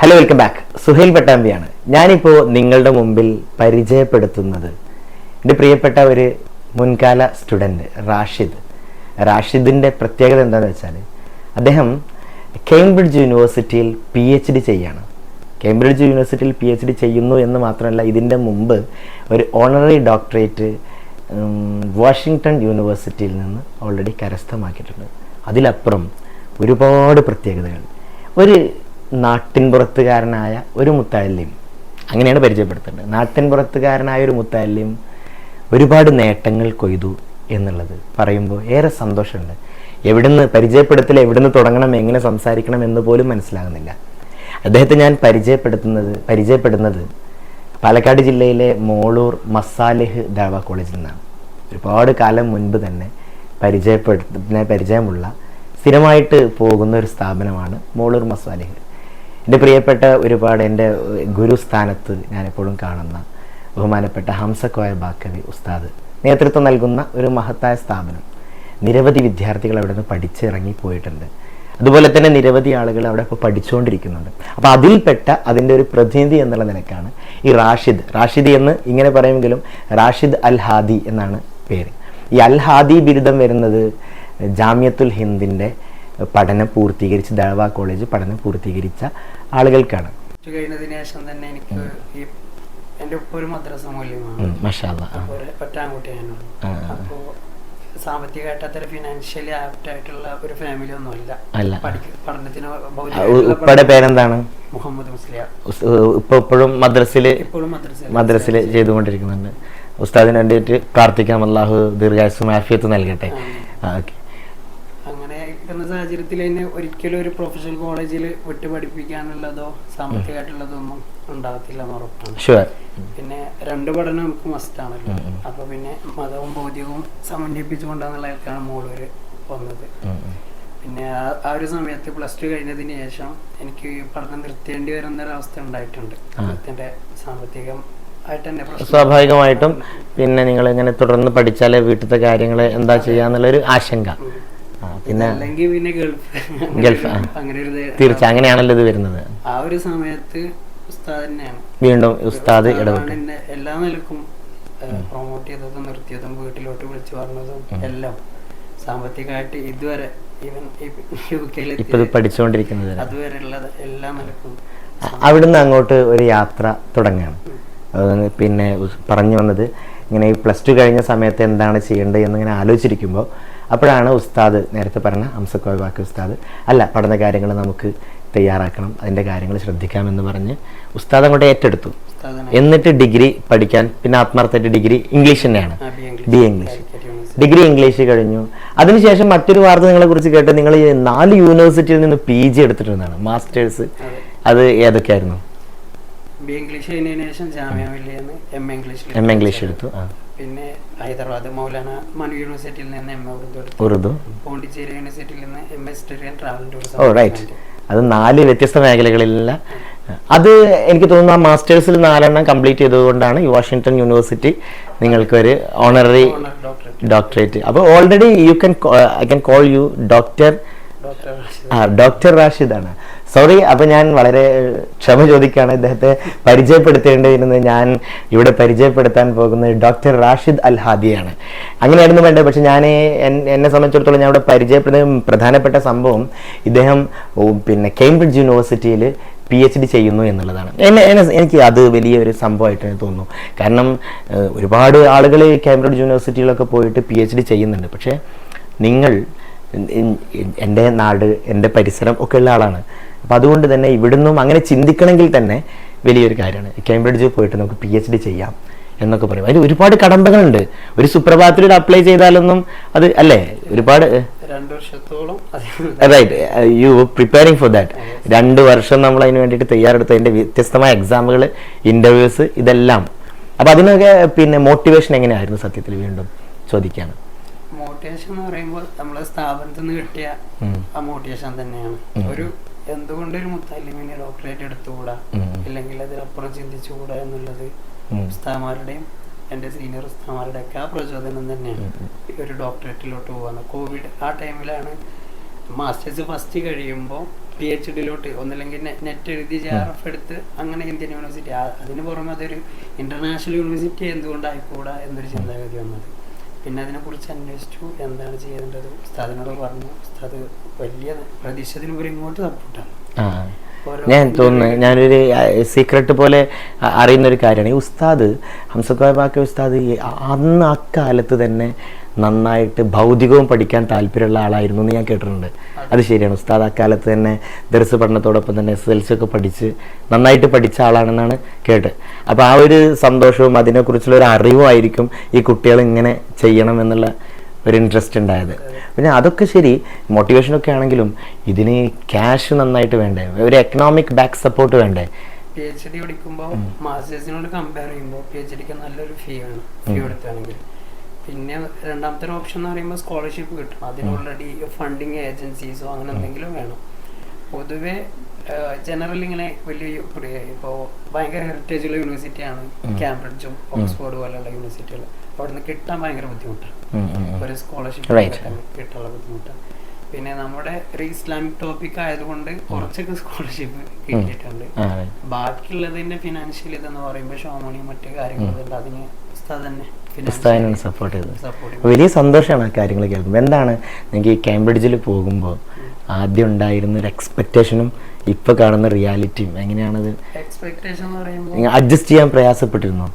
Hello welcome back Suhail പട്ടാമ്പിയാണ്. ഞാനിപ്പോൾ നിങ്ങളുടെ മുമ്പിൽ പരിചയപ്പെടുത്തുന്നത് എന്റെ പ്രിയപ്പെട്ട ഒരു മുൻകാല സ്റ്റുഡന്റ് റാഷിദ്. റാഷിദിന്റെ പ്രത്യേകത എന്താണെന്ന് വെച്ചാൽ അദ്ദേഹം കേംബ്രിഡ്ജ് യൂണിവേഴ്സിറ്റിയിൽ പി എച്ച് ഡി ചെയ്യാണ്. കേംബ്രിഡ്ജ് യൂണിവേഴ്സിറ്റിയിൽ പി എച്ച് ഡി ചെയ്യുന്നു എന്ന് മാത്രമല്ല ഇതിന്റെ മുമ്പ് ഒരു ഓണററി ഡോക്ടറേറ്റ് വാഷിങ്ടൺ യൂണിവേഴ്സിറ്റിയിൽ നിന്ന് ഓൾറെഡി കരസ്ഥമാക്കിയിട്ടുണ്ട്. അതിലപ്പുറം ഒരുപാട് പ്രത്യേകതകൾ. ഒരു നാട്ടിൻപുറത്തുകാരനായ ഒരു മുത്താലിം അങ്ങനെയാണ് പരിചയപ്പെടുത്തേണ്ടത്. നാട്ടിൻപുറത്തുകാരനായ ഒരു മുത്താലിം ഒരുപാട് നേട്ടങ്ങൾ കൊയ്തു എന്നുള്ളത് പറയുമ്പോൾ ഏറെ സന്തോഷമുണ്ട്. എവിടുന്ന് പരിചയപ്പെടുത്തൽ എവിടുന്ന് തുടങ്ങണം എങ്ങനെ സംസാരിക്കണം എന്ന് പോലും മനസ്സിലാകുന്നില്ല. അദ്ദേഹത്തെ ഞാൻ പരിചയപ്പെടുത്തുന്നത് പരിചയപ്പെടുന്നത് പാലക്കാട് ജില്ലയിലെ മോളൂർ മസാലിഹ് ദാവ കോളേജിൽ നിന്നാണ്. ഒരുപാട് കാലം മുൻപ് തന്നെ പരിചയപ്പെടുത്തുന്ന പരിചയമുള്ള സ്ഥിരമായിട്ട് പോകുന്ന ഒരു സ്ഥാപനമാണ് മോളൂർ മസാലിഹ്. എന്റെ പ്രിയപ്പെട്ട ഒരുപാട് എന്റെ ഗുരുസ്ഥാനത്ത് ഞാൻ എപ്പോഴും കാണുന്ന ബഹുമാനപ്പെട്ട ഹംസക്കോയ ബാക്കവി ഉസ്താദ് നേതൃത്വം നൽകുന്ന ഒരു മഹത്തായ സ്ഥാപനം. നിരവധി വിദ്യാർത്ഥികൾ അവിടെ നിന്ന് പഠിച്ചിറങ്ങി പോയിട്ടുണ്ട് അതുപോലെ തന്നെ നിരവധി ആളുകൾ അവിടെ ഇപ്പോൾ പഠിച്ചുകൊണ്ടിരിക്കുന്നുണ്ട് അപ്പോൾ അതിൽപ്പെട്ട അതിന്റെ ഒരു പ്രതിനിധി എന്നുള്ള നിലക്കാണ് ഈ റാഷിദ്. റാഷിദ് എന്ന് ഇങ്ങനെ പറയുമെങ്കിലും റാഷിദ് അൽ ഹാദി എന്നാണ് പേര്. ഈ അൽ ഹാദി ബിരുദം വരുന്നത് ജാമ്യത്തുൽ ഹിന്ദിന്റെ പഠനം പൂർത്തീകരിച്ച് ദഴവ കോളേജ് പഠനം പൂർത്തീകരിച്ച ആളുകൾക്കാണ്. കഴിഞ്ഞതിന് ശേഷം തന്നെ എനിക്ക് ഈ എന്റെ ഉപ്പ ഒരു മദ്രസ മൂല്യമാണ്. അപ്പോൾ സാമ്പത്തികമായിട്ട് ഫിനാൻഷ്യലി ആപ്റ്റ് ആയിട്ടുള്ള ഒരു ഫാമിലി ഒന്നും അല്ല. അല്ല. പഠിക്ക പഠനത്തിന് ആ, ഉപ്പയുടെ പേരെന്താണ്? മുഹമ്മദ് മുസ്ലിയ. ഉസ്- ഇപ്പൊ ഇപ്പോഴും മദ്രസിൽ ഇപ്പോഴും മദ്രസ മദ്രസിൽ ചെയ്തുകൊണ്ടിരിക്കുന്നുണ്ട്. ഉസ്താദിന് വേണ്ടിയിട്ട് പ്രാർത്ഥിക്കാം. അള്ളാഹു ദീർഘായുസും ആഫിയത്ത് നൽകട്ടെ. ഓക്കെ. സാഹചര്യത്തിൽ തന്നെ ഒരിക്കലും ഒരു പ്രൊഫഷണൽ കോളേജിൽ വിട്ട് പഠിപ്പിക്കാനുള്ളതോ സാമ്പത്തികമായിട്ടുള്ളതോ ഒന്നും ഉണ്ടാകത്തില്ല എന്ന് ഉറപ്പാണ്. പിന്നെ രണ്ട് പഠനം നമുക്ക് മസ്റ്റ് ആണല്ലോ. അപ്പൊ പിന്നെ മതവും ഭൗതികവും സമന്വയിപ്പിച്ചുകൊണ്ടാന്നുള്ളതാണ് മോളൂര് വന്നത്. പിന്നെ ആ- ഒരു സമയത്ത് പ്ലസ് ടു കഴിഞ്ഞതിന് ശേഷം എനിക്ക് പഠനം നിർത്തേണ്ടി വരുന്ന ഒരു അവസ്ഥ ഉണ്ടായിട്ടുണ്ട്. അദ്ദേഹത്തിന്റെ സാമ്പത്തികം സ്വാഭാവികമായിട്ടും പിന്നെ നിങ്ങൾ എങ്ങനെ തുടർന്ന് പഠിച്ചാലേ വീട്ടിലത്തെ കാര്യങ്ങൾ എന്താ ചെയ്യാന്നുള്ളൊരു ആശങ്ക. പിന്നെ അല്ലെങ്കിൽ പിന്നെ ഗൾഫ്. ഗൾഫ്, അങ്ങനെ തീർച്ച അങ്ങനെയാണല്ലോ ഇത് വരുന്നത്. ആ ഒരു സമയത്ത് ഉസ്താദ് തന്നെയാണ്. വീണ്ടും ഉസ്താദ് ഇടപെട്ടു. എല്ലാ നിലക്കും പ്രൊമോട്ട് ചെയ്തതും നിർത്തിയതും വീട്ടിലോട്ട് വിളിച്ചു പറഞ്ഞതും എല്ലാം സാമ്പത്തികമായിട്ട് ഇതുവരെ ഈവൻ യു കെയിൽ ഇപ്പൊ ഇത് പഠിച്ചുകൊണ്ടിരിക്കുന്നത് വരെ. അതുവരെ എല്ലാ നിലക്കും അവിടുന്ന് അങ്ങോട്ട് ഒരു യാത്ര തുടങ്ങുകയാണ് പിന്നെ പറഞ്ഞു വന്നത്. ഇങ്ങനെ ഈ പ്ലസ് ടു കഴിഞ്ഞ സമയത്ത് എന്താണ് ചെയ്യേണ്ടത് എന്നിങ്ങനെ ആലോചിച്ചിരിക്കുമ്പോൾ അപ്പോഴാണ് ഉസ്താദ് നേരത്തെ പറഞ്ഞ അംസക്കോയ ബാക്കി ഉസ്താദ്. അല്ല പഠന കാര്യങ്ങൾ നമുക്ക് തയ്യാറാക്കണം. അതിന്റെ കാര്യങ്ങൾ ശ്രദ്ധിക്കാമെന്ന് പറഞ്ഞ് ഉസ്താദ് അങ്ങോട്ട് ഏറ്റെടുത്തു. എന്നിട്ട് ഡിഗ്രി പഠിക്കാൻ പിന്നെ ആത്മാർത്ഥമായിട്ട് ഡിഗ്രി ഇംഗ്ലീഷ് തന്നെയാണ്. B English. ഡിഗ്രി ഇംഗ്ലീഷ് കഴിഞ്ഞു. അതിനുശേഷം മറ്റൊരു വാർത്ത നിങ്ങളെ കുറിച്ച് കേട്ട് നിങ്ങൾ നാല് യൂണിവേഴ്സിറ്റിയിൽ നിന്ന് പി ജി എടുത്തിട്ടുണ്ടെന്നാണ് മാസ്റ്റേഴ്സ്. അതെ. ഏതൊക്കെയായിരുന്നു? ബി ഇംഗ്ലീഷ് ശേഷം എം ഇംഗ്ലീഷ് എടുത്തു. ആ. പിന്നെ ഹൈദരാബാദ് മൗലാന മനു യൂണിവേഴ്സിറ്റിയിൽ നിന്ന് M A Urdu Urdu. Pondicherry university നിന്ന് M A history travel tourism oh right അത് നാല് വ്യത്യസ്ത മേഖലകളിലുള്ള അത് എനിക്ക് തോന്നുന്നു ആ മാസ്റ്റേഴ്സിൽ നാലെണ്ണം കംപ്ലീറ്റ് ചെയ്തതുകൊണ്ടാണ് ഈ വാഷിങ്ടൺ യൂണിവേഴ്സിറ്റി നിങ്ങൾക്ക് ഒരു ഓണററി ഡോക്ടറേറ്റ് അപ്പോൾ already you can I can call you doctor ആ ഡോക്ടർ റാഷിദാണ് സോറി അപ്പൊ ഞാൻ വളരെ ക്ഷമ ചോദിക്കുകയാണ്. ഇദ്ദേഹത്തെ പരിചയപ്പെടുത്തേണ്ടിയിരുന്നത് ഞാൻ ഇവിടെ പരിചയപ്പെടുത്താൻ പോകുന്നത് ഡോക്ടർ റാഷിദ് അൽ ഹാദിയാണ് അങ്ങനെയായിരുന്നു വേണ്ടത്. പക്ഷെ ഞാൻ എന്നെ സംബന്ധിച്ചിടത്തോളം ഞാൻ ഇവിടെ പരിചയപ്പെടുന്ന പ്രധാനപ്പെട്ട സംഭവം ഇദ്ദേഹം പിന്നെ കേംബ്രിഡ്ജ് യൂണിവേഴ്സിറ്റിയിൽ പി എച്ച് ഡി ചെയ്യുന്നു എന്നുള്ളതാണ്. എന്നെ എനിക്ക് അത് വലിയൊരു സംഭവമായിട്ട് തോന്നുന്നു. കാരണം ഒരുപാട് ആളുകൾ കേംബ്രിഡ്ജ് യൂണിവേഴ്സിറ്റിയിലൊക്കെ പോയിട്ട് പി എച്ച് ഡി ചെയ്യുന്നുണ്ട്. പക്ഷേ നിങ്ങൾ എന്റെ നാട് എന്റെ പരിസരം ഒക്കെ ഉള്ള ആളാണ്. അപ്പം അതുകൊണ്ട് തന്നെ ഇവിടുന്നും അങ്ങനെ ചിന്തിക്കണമെങ്കിൽ തന്നെ വലിയൊരു കാര്യമാണ്. കേംബ്രിഡ്ജിൽ പോയിട്ട് നമുക്ക് പി എച്ച് ഡി ചെയ്യാം എന്നൊക്കെ പറയും. അതിന് ഒരുപാട് കടമ്പകളുണ്ട്. ഒരു സുപ്രഭാതത്തിൽ അപ്ലൈ ചെയ്താലൊന്നും അത് അല്ലേ? ഒരുപാട് right you preparing for that രണ്ട് വർഷം നമ്മൾ അതിന് വേണ്ടിയിട്ട് തയ്യാറെടുത്ത് അതിന്റെ വ്യത്യസ്തമായ എക്സാമുകൾ ഇന്റർവ്യൂസ് ഇതെല്ലാം. അപ്പം അതിനൊക്കെ പിന്നെ മോട്ടിവേഷൻ എങ്ങനെയായിരുന്നു സത്യത്തിൽ വീണ്ടും ചോദിക്കുകയാണ് മോട്ടിവേഷൻ എന്ന് പറയുമ്പോൾ നമ്മളെ സ്ഥാപനത്തിൽ നിന്ന് കിട്ടിയ ആ മോട്ടിവേഷൻ തന്നെയാണ്. ഒരു എന്തുകൊണ്ട് ഒരു മുത്താലിമിനെ ഡോക്ടറേറ്റ് എടുത്തുകൂടാ? അല്ലെങ്കിൽ അതിലപ്പുറം ചിന്തിച്ചുകൂടാ എന്നുള്ളത്. ഉസ്താമാരുടെയും എന്റെ സീനിയർ ഉസ്താമാരുടെ ഒക്കെ ആ പ്രചോദനം തന്നെയാണ്. ഒരു ഡോക്ടറേറ്റിലോട്ട് പോകുന്നത് കോവിഡ് ആ ടൈമിലാണ് മാസ്റ്റേഴ്സ് ഫസ്റ്റ് കഴിയുമ്പോൾ പി എച്ച് ഡിയിലോട്ട് ഒന്നില്ലെങ്കിൽ നെറ്റ് എഴുതി ജെ ആർ എഫ് എടുത്ത് അങ്ങനെ ഇന്ത്യൻ യൂണിവേഴ്സിറ്റി അതിന് പുറമെ അതൊരു ഇന്റർനാഷണൽ യൂണിവേഴ്സിറ്റി എന്തുകൊണ്ടായിക്കൂടാ എന്നൊരു ചിന്താഗതി വന്നത്. പിന്നെ അതിനെക്കുറിച്ച് അന്വേഷിച്ചു എന്താണ് ചെയ്യേണ്ടത്? ഉസ്താദിനോട് പറഞ്ഞു ഉസ്താദ് വലിയ പ്രതീക്ഷത്തിന് ഇങ്ങോട്ട് സപ്പോർട്ടാണ് ഞാൻ തോന്നുന്നു ഞാനൊരു സീക്രട്ട് പോലെ അറിയുന്ന ഒരു കാര്യമാണ്. ഈ ഉസ്താദ് ബാക്കി ഉസ്താദ് അന്ന് അക്കാലത്ത് തന്നെ നന്നായിട്ട് ഭൗതികവും പഠിക്കാൻ താല്പര്യമുള്ള ആളായിരുന്നു എന്ന് ഞാൻ കേട്ടിട്ടുണ്ട്. അത് ശരിയാണ്. ഉസ്താദ് അക്കാലത്ത് തന്നെ ദർസ് പഠനത്തോടൊപ്പം തന്നെ എസ് എൽ സി ഒക്കെ പഠിച്ച് നന്നായിട്ട് പഠിച്ച ആളാണെന്നാണ് കേട്ട്. അപ്പോൾ ആ ഒരു സന്തോഷവും അതിനെക്കുറിച്ചുള്ള ഒരു അറിവും ആയിരിക്കും ഈ കുട്ടികൾ ഇങ്ങനെ ചെയ്യണം എന്നുള്ള ഒരു ഇൻട്രസ്റ്റ് ഉണ്ടായത്. പിന്നെ അതൊക്കെ ശരി മോട്ടിവേഷനൊക്കെ ആണെങ്കിലും ഇതിന് ക്യാഷ് നന്നായിട്ട് വേണ്ടേ? ഒരു എക്കണോമിക് ബാക്ക് സപ്പോർട്ട് വേണ്ടേ? പി എച്ച് ഡി പഠിക്കുമ്പോൾ മാസ്റ്റേഴ്സിനോട് കമ്പയർ ചെയ്യുമ്പോൾ പി എച്ച് ഡിക്ക് നല്ലൊരു ഫീ ആണ് ഫീ എടുത്താണെങ്കിൽ പിന്നെ രണ്ടാമത്തെ ഒരു ഓപ്ഷൻ എന്ന് പറയുമ്പോൾ സ്കോളർഷിപ്പ് കിട്ടും അതിന് ഓൾറെഡി ഫണ്ടിങ് ഏജൻസീസോ അങ്ങനെ എന്തെങ്കിലും വേണം. പൊതുവെ ജനറൽ ഇങ്ങനെ വലിയ ഇപ്പോൾ ഭയങ്കര ഹെറിറ്റേജ് ഉള്ള യൂണിവേഴ്സിറ്റിയാണ് കാംബ്രിഡ്ജും ഓക്സ്ഫോർഡ് പോലെയുള്ള യൂണിവേഴ്സിറ്റികൾ അവിടെ നിന്ന് കിട്ടാൻ ഭയങ്കര ബുദ്ധിമുട്ടാണ്. ഒരു സ്കോളർഷിപ്പ്. കിട്ടാനുള്ള ബുദ്ധിമുട്ടാണ്. പിന്നെ നമ്മുടെ ഒരു ഇസ്ലാമിക് ടോപ്പിക് ആയതുകൊണ്ട് കുറച്ചൊക്കെ സ്കോളർഷിപ്പ് കിട്ടിയിട്ടുണ്ട്. ബാക്കിയുള്ളതിന്റെ ഫിനാൻഷ്യൽ ഇതെന്ന് പറയുമ്പോൾ ഷോമണിയും മറ്റു കാര്യങ്ങളും അതിന് ഉസ്താദ് തന്നെ ഉസ്താദിനാണ് സപ്പോർട്ട് ചെയ്തത്. വലിയ സന്തോഷമാണ് ആ കാര്യങ്ങൾ കേൾക്കുമ്പോൾ. എന്താണ് നിങ്ങൾക്ക് ഈ കേംബ്രിഡ്ജിൽ പോകുമ്പോൾ ആദ്യം ഉണ്ടായിരുന്ന ഒരു എക്സ്പെക്റ്റേഷനും ഇപ്പോൾ കാണുന്ന റിയാലിറ്റിയും എങ്ങനെയാണത്? അഡ്ജസ്റ്റ് ചെയ്യാൻ പ്രയാസപ്പെട്ടിരുന്നോ?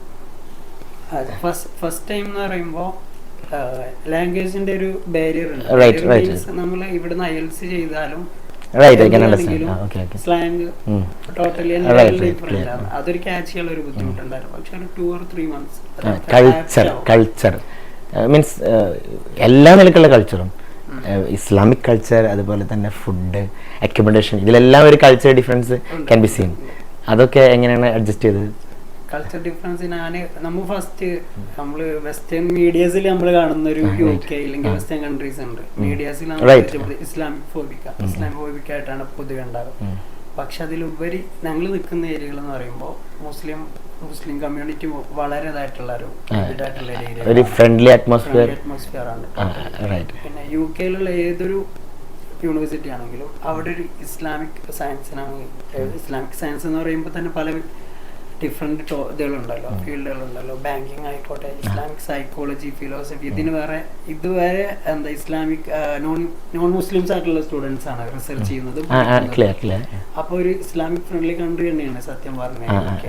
ഫസ്റ്റ് ടൈം എന്ന് പറയുമ്പോൾ ലാംഗ്വേജിന്റെ ഒരു ബാരിയർ ഉണ്ട്. നമ്മൾ ഇവിടുന്ന് അയൽസ് ചെയ്താലും right I can understand okay okay slang totally അതൊരു ക്യാച്ച് ചെയ്യാനുള്ള ഒരു ബുദ്ധിമുട്ടുണ്ടായിരുന്നു. പക്ഷെ ഒരു 2 or 3 months culture culture means എല്ലാ നിലക്കുള്ള കൾച്ചറും ഇസ്ലാമിക് കൾച്ചർ അതുപോലെ തന്നെ ഫുഡ് അക്കോമഡേഷൻ ഇതിലെല്ലാം ഒരു culture difference can be seen അതൊക്കെ എങ്ങനെയാണ് അഡ്ജസ്റ്റ് ചെയ്തത്? കൾച്ചർ ഡിഫറൻസ് ഞാൻ നമ്മൾ ഫസ്റ്റ് നമ്മൾ വെസ്റ്റേൺ മീഡിയസിൽ നമ്മൾ കാണുന്ന ഒരു യു കെ അല്ലെങ്കിൽ വെസ്റ്റേൺ കൺട്രീസ് ഉണ്ട്. മീഡിയസിൽ ഇസ്ലാം ഇസ്ലാമിക് ഫോബിക്ക ഇസ്ലാം ഫോബിക്ക ആയിട്ടാണ് പൊതുവെ ഉണ്ടാകുന്നത് പക്ഷെ അതിലുപരി ഞങ്ങൾ നിൽക്കുന്ന ഏരിയകൾ എന്ന് പറയുമ്പോൾ മുസ്ലിം മുസ്ലിം കമ്മ്യൂണിറ്റി വളരെ ഇതായിട്ടുള്ള ഒരു ഇതായിട്ടുള്ള ഏരിയ ഒരു ഫ്രണ്ട്ലി അറ്റ്മോസ്ഫിയർ അറ്റ്മോസ്ഫിയർ ആണ്. പിന്നെ യു കെയിലുള്ള ഏതൊരു യൂണിവേഴ്സിറ്റി ആണെങ്കിലും അവിടെ ഒരു ഇസ്ലാമിക് സയൻസിനാണ് ഇസ്ലാമിക് സയൻസ് എന്ന് പറയുമ്പോൾ തന്നെ പല ഡിഫറെന്റ് ഇതുകളുണ്ടല്ലോ ഫീൽഡുകളുണ്ടല്ലോ. ബാങ്കിങ് ആയിക്കോട്ടെ ഇസ്ലാമിക് സൈക്കോളജി ഫിലോസഫി ഇതിന് വേറെ ഇതുവരെ എന്താ ഇസ്ലാമിക് നോൺ നോൺ മുസ്ലിംസ് ആയിട്ടുള്ള സ്റ്റുഡൻസ് ആണ് റിസർച്ച് ചെയ്യുന്നത് അപ്പോൾ ഒരു ഇസ്ലാമിക് ഫ്രണ്ട്ലി കൺട്രി തന്നെയാണ് സത്യം പറഞ്ഞത്.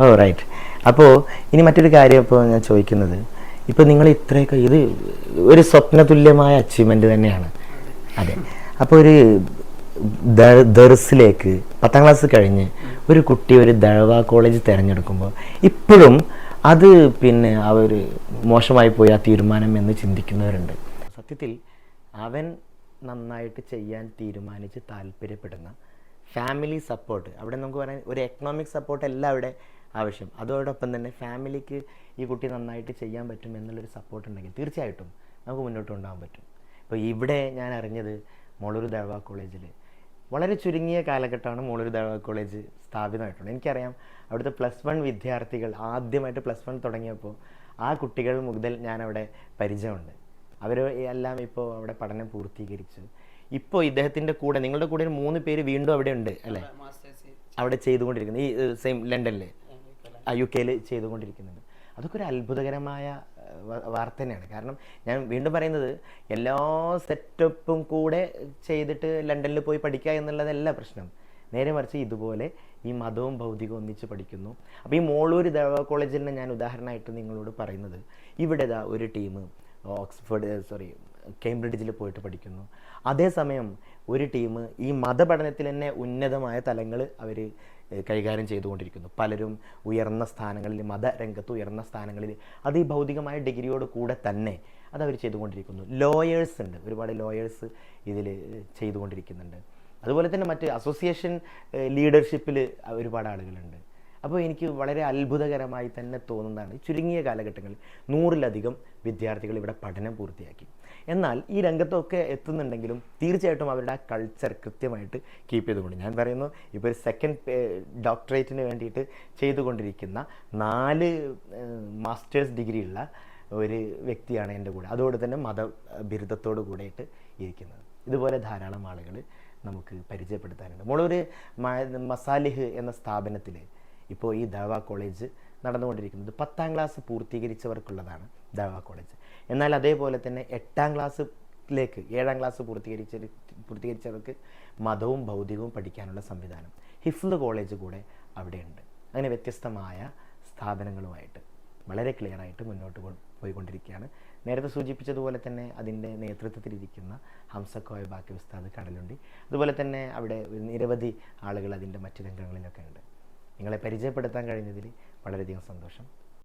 ഓ റൈറ്റ് അപ്പോൾ ഇനി മറ്റൊരു കാര്യം ഇപ്പോൾ ഞാൻ ചോദിക്കുന്നത്. ഇപ്പോൾ നിങ്ങൾ ഇത്രയൊക്കെ ഇത് ഒരു സ്വപ്നതുല്യമായ അച്ചീവ്മെന്റ് തന്നെയാണ്. അതെ. അപ്പോൾ ഒരു ദർസിലേക്ക് പത്താം ക്ലാസ് കഴിഞ്ഞ് ഒരു കുട്ടി ഒരു ദഴവ കോളേജ് തിരഞ്ഞെടുക്കുമ്പോൾ ഇപ്പോഴും അത് പിന്നെ അവർ മോശമായി പോയി ആ തീരുമാനം എന്ന് ചിന്തിക്കുന്നവരുണ്ട്. സത്യത്തിൽ അവൻ നന്നായിട്ട് ചെയ്യാൻ തീരുമാനിച്ച് താല്പര്യപ്പെടുന്ന ഫാമിലി സപ്പോർട്ട് അവിടെ നമുക്ക് പറയാൻ ഒരു എക്കണോമിക് സപ്പോർട്ട് എല്ലാം അവിടെ ആവശ്യം. അതോടൊപ്പം തന്നെ ഫാമിലിക്ക് ഈ കുട്ടി നന്നായിട്ട് ചെയ്യാൻ പറ്റും എന്നുള്ളൊരു സപ്പോർട്ട് ഉണ്ടെങ്കിൽ തീർച്ചയായിട്ടും നമുക്ക് മുന്നോട്ട് കൊണ്ടുപോകാൻ പറ്റും. ഇപ്പോൾ ഇവിടെ ഞാൻ അറിഞ്ഞത് മോളൂർ ദഴവ കോളേജിൽ വളരെ ചുരുങ്ങിയ കാലഘട്ടമാണ് മോളൊരു കോളേജ് സ്ഥാപിതമായിട്ടുള്ളത്. എനിക്കറിയാം അവിടുത്തെ പ്ലസ് വൺ വിദ്യാർത്ഥികൾ ആദ്യമായിട്ട് പ്ലസ് വൺ തുടങ്ങിയപ്പോൾ ആ കുട്ടികൾ മുതൽ ഞാനവിടെ പരിചയമുണ്ട്. അവർ എല്ലാം ഇപ്പോൾ അവിടെ പഠനം പൂർത്തീകരിച്ചു. ഇപ്പോൾ ഇദ്ദേഹത്തിന്റെ കൂടെ നിങ്ങളുടെ കൂടെ മൂന്ന് പേര് വീണ്ടും അവിടെ ഉണ്ട് അല്ലേ? അവിടെ ചെയ്തുകൊണ്ടിരിക്കുന്നത് ഈ സെയിം ലണ്ടനിൽ യു കെയിൽ ചെയ്തുകൊണ്ടിരിക്കുന്നുണ്ട്. അതൊക്കെ ഒരു അത്ഭുതകരമായ വാർത്ത തന്നെയാണ് കാരണം ഞാൻ വീണ്ടും പറയുന്നത് എല്ലാ സെറ്റപ്പും കൂടെ ചെയ്തിട്ട് ലണ്ടനിൽ പോയി പഠിക്കുക എന്നുള്ളതല്ല പ്രശ്നം. നേരെ മറിച്ച് ഇതുപോലെ ഈ മതവും ഭൗതികവും ഒന്നിച്ച് പഠിക്കുന്നു. അപ്പോൾ ഈ മോളൂർ ദേവ കോളേജിനെ ഞാൻ ഉദാഹരണമായിട്ട് നിങ്ങളോട് പറയുന്നത് ഇവിടെ ഇതാ ഒരു ടീം ഓക്സ്ഫോർഡ് സോറി കേംബ്രിഡ്ജിൽ പോയിട്ട് പഠിക്കുന്നു. അതേസമയം ഒരു ടീം ഈ മതപഠനത്തിൽ തന്നെ ഉന്നതമായ തലങ്ങൾ അവർ കൈകാര്യം ചെയ്തുകൊണ്ടിരിക്കുന്നു. പലരും ഉയർന്ന സ്ഥാനങ്ങളിൽ മതരംഗത്ത് ഉയർന്ന സ്ഥാനങ്ങളിൽ അത് ഈ ഭൗതികമായ ഡിഗ്രിയോട് കൂടെ തന്നെ അതവർ ചെയ്തുകൊണ്ടിരിക്കുന്നു. ലോയേഴ്സ് ഉണ്ട്. ഒരുപാട് ലോയേഴ്സ് ഇതിൽ ചെയ്തുകൊണ്ടിരിക്കുന്നുണ്ട്. അതുപോലെ തന്നെ മറ്റ് അസോസിയേഷൻ ലീഡർഷിപ്പിൽ ഒരുപാട് ആളുകളുണ്ട്. അപ്പോൾ എനിക്ക് വളരെ അത്ഭുതകരമായി തന്നെ തോന്നുന്നതാണ് ചുരുങ്ങിയ കാലഘട്ടങ്ങളിൽ നൂറിലധികം വിദ്യാർത്ഥികൾ ഇവിടെ പഠനം പൂർത്തിയാക്കി. എന്നാൽ ഈ രംഗത്തൊക്കെ എത്തുന്നുണ്ടെങ്കിലും തീർച്ചയായിട്ടും അവരുടെ ആ കൾച്ചർ കൃത്യമായിട്ട് കീപ്പ് ചെയ്തുകൊണ്ട് ഞാൻ പറയുന്നു ഇപ്പോൾ ഒരു സെക്കൻഡ് ഡോക്ടറേറ്റിന് വേണ്ടിയിട്ട് ചെയ്തുകൊണ്ടിരിക്കുന്ന നാല് മാസ്റ്റേഴ്സ് ഡിഗ്രി ഉള്ള ഒരു വ്യക്തിയാണ് എന്റെ കൂടെ. അതോടെ തന്നെ മത ബിരുദത്തോട് കൂടെയിട്ട് ഇരിക്കുന്നത്. ഇതുപോലെ ധാരാളം ആളുകൾ നമുക്ക് പരിചയപ്പെടുത്താനുണ്ട്. മോളൊരു മസാലിഹ് എന്ന സ്ഥാപനത്തിൽ ഇപ്പോൾ ഈ ദാവ കോളേജ് നടന്നുകൊണ്ടിരിക്കുന്നത് പത്താം ക്ലാസ് പൂർത്തീകരിച്ചവർക്കുള്ളതാണ് ദാവ കോളേജ്. എന്നാൽ അതേപോലെ തന്നെ എട്ടാം ക്ലാസ്സിലേക്ക് ഏഴാം ക്ലാസ് പൂർത്തീകരിച്ച പൂർത്തീകരിച്ചവർക്ക് മതവും ഭൗതികവും പഠിക്കാനുള്ള സംവിധാനം. ഹിഫ്ല് കോളേജ് കൂടെ അവിടെയുണ്ട്. അങ്ങനെ വ്യത്യസ്തമായ സ്ഥാപനങ്ങളുമായിട്ട് വളരെ ക്ലിയറായിട്ട് മുന്നോട്ട് പോയിക്കൊണ്ടിരിക്കുകയാണ്. നേരത്തെ സൂചിപ്പിച്ചതുപോലെ തന്നെ അതിന്റെ നേതൃത്വത്തിലിരിക്കുന്ന ഹംസക്കോയ ബാക്കി ഉസ്താദ് കടലുണ്ടി. അതുപോലെ തന്നെ അവിടെ നിരവധി ആളുകൾ അതിന്റെ മറ്റു രംഗങ്ങളിലൊക്കെ ഉണ്ട്. നിങ്ങളെ പരിചയപ്പെടുത്താൻ കഴിഞ്ഞതിൽ വളരെയധികം സന്തോഷം.